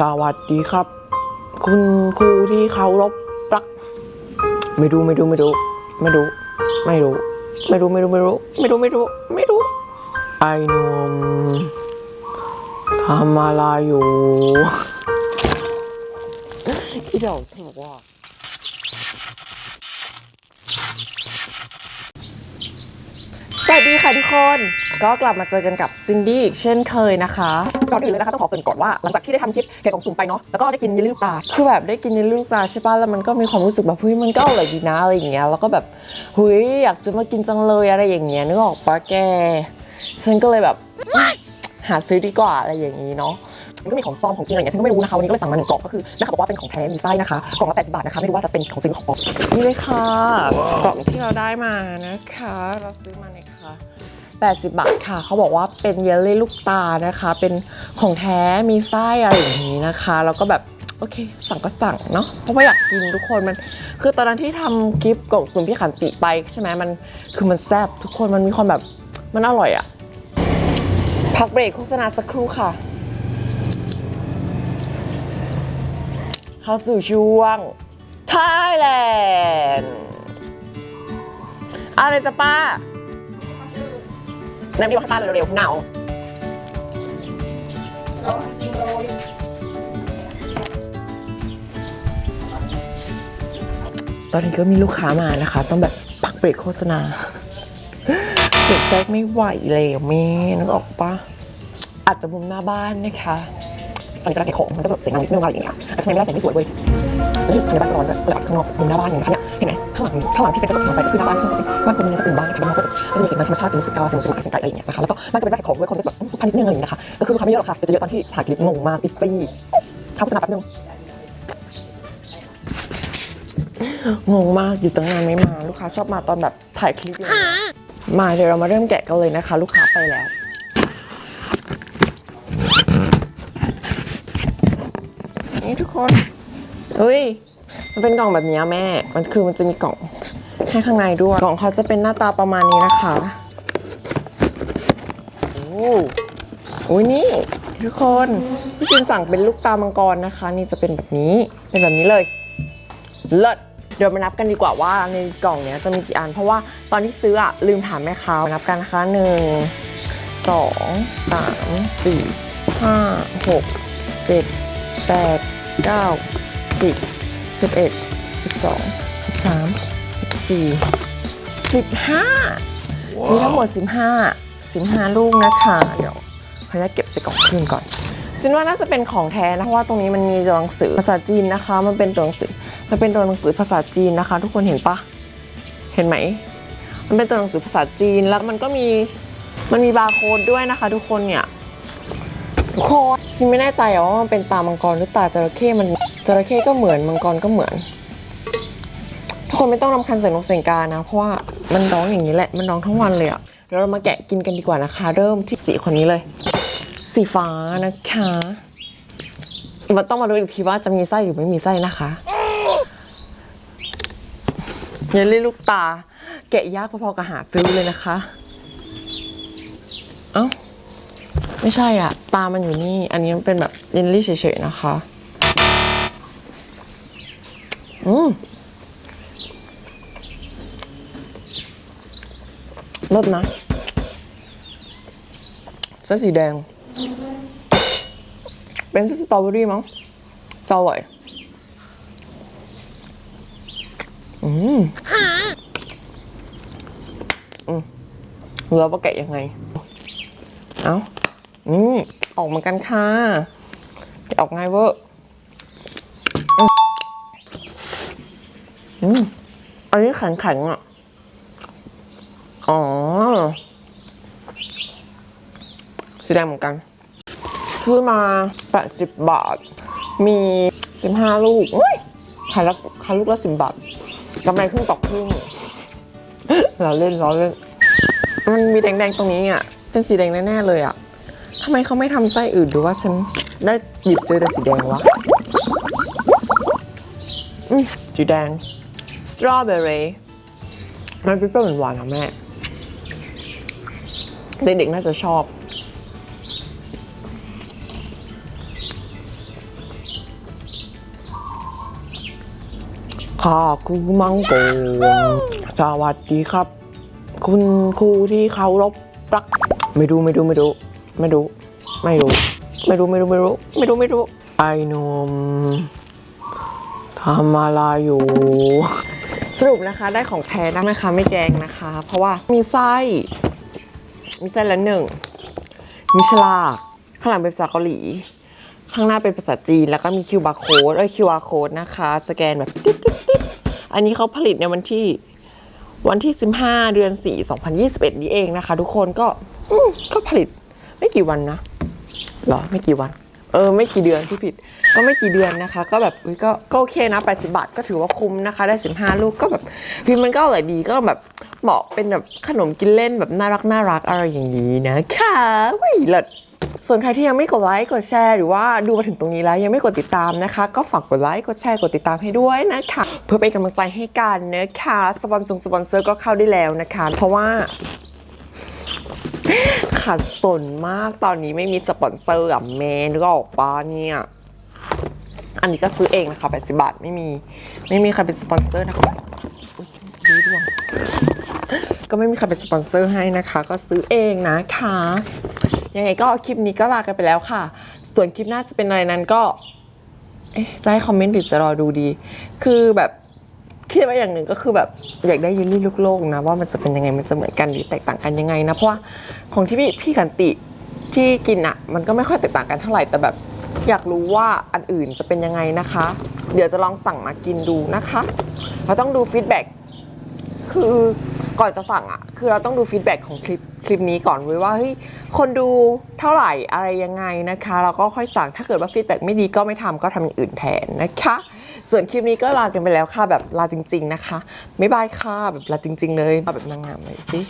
สวัสดีครับ คุณครูที่เคารพรัก ไม่รู้ไม่รู้ไม่รู้ไม่รู้ไม่รู้ไม่รู้ไม่รู้ไม่รู้ไม่รู้ไม่รู้ไม่รู้ไอ้นมทำอะไรอยู่ที่เดี๋ยวเธอบอกว่า สวัสดีค่ะทุกคน ก็กลับมาเจอกันกับซินดี้อีกเช่นเคยนะคะ ก่อนอื่นเลยนะคะต้องขอเกรินก่อนว่าหลังจากที่ได้ทำคลิปแกะกล่องสุ่มไปเนาะแล้วก็ได้กินเยลลี่ลูกตาคือแบบได้กินเยลลี่ลูกตาใช่ป่ะแล้วมันก็มีความรู้สึกแบบเฮ้ยมันก็อร่อยดีนะอะไรอย่างเงี้ยแล้วก็แบบเฮ้ยอยากซื้อมากินจังเลยอะไรอย่างเงี้ยนึกออกปะแก ฉันก็เลยแบบหาซื้อดีกว่าอะไรอย่างนี้เนาะมันก็มีของปลอมของจริงอะไรอย่างเงี้ยฉันก็ไม่รู้นะคะวันนี้ก็เลยสั่งมาหนึ่งกล่องก็คือแม่ค้าบอกว่าเป็นของแท้มีไส้นะคะกล่องละ80บาทนะคะไม่รู้ว่าจะเป็นของจริงหรือของปลอมนี่เลยค่ะกล่องที่เราได้มานะคะ เราซื้อ 80 บาทค่ะ เขาบอกว่าเป็นเยลลี่ลูกตานะคะ เป็นของแท้มีไส้อะไรอย่างนี้นะคะ แล้วก็แบบโอเค สั่งก็สั่งเนาะเพราะว่าอยากกินทุกคนมัน คือตอนนั้นที่ทำคลิปกล่องสุ่มพี่ขันติไปใช่ไหมมันคือมันแซ่บทุกคนมันมีความแบบมันอร่อยอะพักเบรกโฆษณาสักครู่ค่ะ เข้าสู่ช่วง Thailand อะไรจะป้า น้ำดีกว่าให้ป้าเร็วๆหนาวตอนนี้ก็มีลูกค้ามานะคะ ต้องแบบพักเบรกโฆษณา เสียงแทรกไม่ไหวแล้วแม่นึกออกปะอาจจะมุมหน้าบ้านนะคะตอนนี้กำลังเก็บของมันก็จะเสียงดังนิดนึงอะไรอย่างเงี้ยแต่ข้างในไม่ได้แสงไม่สวยเว้ย แล้วที่สำคัญในบ้านร้อนด้วยเลยอัดข้างนอกมุมหน้าบ้านอย่างเงี้ยเนี่ยเห็นไหมข้างหลังข้างหลังที่เป็นกระจกที่ทำไปก็คือหน้าบ้านข้างบ้านคนนึงจะเป็นบ้านนะคะบ้านนอกก็จะก็จะมีสียงธรรมชาติสียง music กาสียงสุนัขเสียงไก่อะไรอย่างเงี้ยนะคะแล้วก็บ้านก็เป็นบ้านของด้วยคนก็จะแบบทุกพันนิดนึงอะไรอย่างเงี้ยนะคะก็คือลูกค้าไม่เยอะหรอกค่ะแต่จะเยอะตอนที่ถ่ายคลิปงงมากอิจี้ทำโฆษณาแป๊บนึงงงมากอยู่ตั้งนานไม่มา ลูกค้าชอบมาตอนแบบถ่ายคลิปมาเดี๋ยวเรามาเริ่มแกะกันเลยนะคะ ลูกค้าไปแล้วนี่ทุกคน เฮ้ย มันเป็นกล่องแบบนี้แม่ มันคือมันจะมีกล่องให้ข้างในด้วย กล่องเขาจะเป็นหน้าตาประมาณนี้นะคะ โอ้โอ้ยนี่ทุกคนพี่ซินสั่งเป็นลูกตามังกรนะคะ นี่จะเป็นแบบนี้ เป็นแบบนี้เลย เลิศเดี๋ยวมานับกันดีกว่าว่าในกล่องเนี้ยจะมีกี่อัน เพราะว่าตอนที่ซื้ออะลืมถามแม่ค้านับกันนะคะหนึ่งสองสามสี่ห้าหกเจ็ดแปดเก้า สิบสิบเอ็ดสิบสองสิบสามสิบสี่สิบห้ามีทั้งหมดสิบห้าสิบห้าลูกนะคะ เดี๋ยวขออนุญาตเก็บใส่กล่องคืนก่อนซินว่าน่าจะเป็นของแท้นะเพราะว่าตรงนี้มันมีตัวหนังสือภาษาจีนนะคะ มันเป็นตัวหนังสือมันเป็นตัวหนังสือภาษาจีนนะคะ ทุกคนเห็นปะเห็นไหม มันเป็นตัวหนังสือภาษาจีนแล้วมันก็มีมันมีบาร์โค้ดด้วยนะคะ ทุกคนเนี่ยทุกคนซินไม่แน่ใจอะว่ามันเป็นตามังกรหรือตาจระเข้มัน จระเข้ก็เหมือนมังกรก็เหมือน ทุกคนไม่ต้องรำคาญเสียงนกเสียงกานะ เพราะว่ามันร้องอย่างนี้แหละ มันร้องทั้งวันเลยอะเดี๋ยวเรามาแกะกินกันดีกว่านะคะ เริ่มที่สีคนนี้เลย สีฟ้านะคะมันต้องมาดูอีกทีว่าจะมีไส้หรือไม่มีไส้นะคะเยลลี่ลูกตา แกะยากพอๆกับหาซื้อเลยนะคะ เอ้า ไม่ใช่อะ ตามันอยู่นี่ อันนี้มันเป็นแบบเยลลี่เฉยๆนะคะ รสนะไส้สีแดง เป็นไส้สตรอเบอรี่มั้งจะอร่อย อืมอืมเราว่าแกะยังไง เอ้านี่ออกเหมือนกันค่ะแกะออกง่ายเวอร์อืมอืมอันนี้แข็งๆอะ อ๋อ สี แดงเหมือนกัน ซื้อมา 80 บาท มี 15 ลูกขายละขายลูกละ10บาทกำไรครึ่งต่อครึ่งเราเล่นเราเล่น มันมีแดงๆตรงนี้อะ เป็นสีแดงแน่ๆเลยอะทำไมเขาไม่ทำไส้อื่นหรือว่าฉันได้หยิบเจอแต่สีแดงวะอืมสีแดงสตรอเบอรี่มันเปรี้ยวหวานๆนะแม่ เด็กๆน่าจะชอบ ค่ะคือมังโกสวัสดีครับ คุณครูที่เคารพรัก ไม่ดูไม่ดูไม่ดูไม่ดูไม่ดูไม่ดูไม่ดูไม่ดูไม่ดูไม่ดูไอ้นมทำอะไรอยู่ สรุปนะคะได้ของแท้นะคะไม่แกงนะคะ เพราะว่ามีไส้ มีไส้ละหนึ่งมีฉลากข้างหลังเป็นภาษาเกาหลี ข้างหน้าเป็นภาษาจีน แล้วก็มี QR code เอ้ย QR code นะคะ สแกนแบบติ๊ดติ๊ดติ๊ดอันนี้เขาผลิตในวันที่วันที่ 15 เดือน 4 2021 นี้เองนะคะ ทุกคนก็ก็ผลิตไม่กี่วันนะหรอไม่กี่วัน เออ ไม่กี่เดือนที่ผิด ก็ไม่กี่เดือนนะคะ ก็แบบอุ๊ยก็ก็โอเคนะ 80 บาทก็ถือว่าคุ้มนะคะ ได้ 15 ลูกก็แบบพี่มันก็อร่อยดีก็แบบเหมาะเป็นแบบขนมกินเล่นแบบน่ารักน่ารักอะไรอย่างนี้นะคะวิเลิศ ส่วนใครที่ยังไม่กดไลค์กดแชร์หรือว่าดูมาถึงตรงนี้แล้วยังไม่กดติดตามนะคะ ก็ฝากกดไลค์กดแชร์กดติดตามให้ด้วยนะคะ เพื่อเป็นกำลังใจให้กันนะคะสปอนเซอร์สปอนเซอร์ก็เข้าได้แล้วนะคะ เพราะว่าขัดสนมากตอนนี้ไม่มีสปอนเซอร์อะเมนนึกออกปะเนี่ย อันนี้ก็ซื้อเองนะคะ80บาทไม่มี ไม่มีใครเป็นสปอนเซอร์นะคะดีดวงก็ไม่มีใครเป็นสปอนเซอร์ให้นะคะ ก็ซื้อเองนะคะ ยังไงก็คลิปนี้ก็ลากันไปแล้วค่ะ ส่วนคลิปหน้าจะเป็นอะไรนั้นก็จะให้คอมเมนต์หรือจะรอดูดี คือแบบคิดไว้อย่างหนึ่งก็คือแบบอยากได้เยลลี่ลูกโลกนะ ว่ามันจะเป็นยังไงมันจะเหมือนกันหรือแตกต่างกันยังไงนะเพราะว่าของที่พี่พี่กันติที่กินอะมันก็ไม่ค่อยแตกต่างกันเท่าไหร่แต่แบบอยากรู้ว่าอันอื่นจะเป็นยังไงนะคะ เดี๋ยวจะลองสั่งมากินดูนะคะ เราต้องดูฟีดแบ็กคือ ก่อนจะสั่งอะคือเราต้องดูฟีดแบ็กของคลิปคลิปนี้ก่อนเว้ยว่าเฮ้ยคนดูเท่าไหร่อะไรยังไงนะคะเราก็ค่อยสั่งถ้าเกิดว่าฟีดแบ็กไม่ดีก็ไม่ทำก็ทำอย่างอื่นแทนนะคะ ส่วนคลิปนี้ก็ลากันไปแล้วค่ะแบบลาจริง ๆนะคะไม่บายค่ะแบบลาจริง ๆ เลยมาแบบนางงามเลยสิ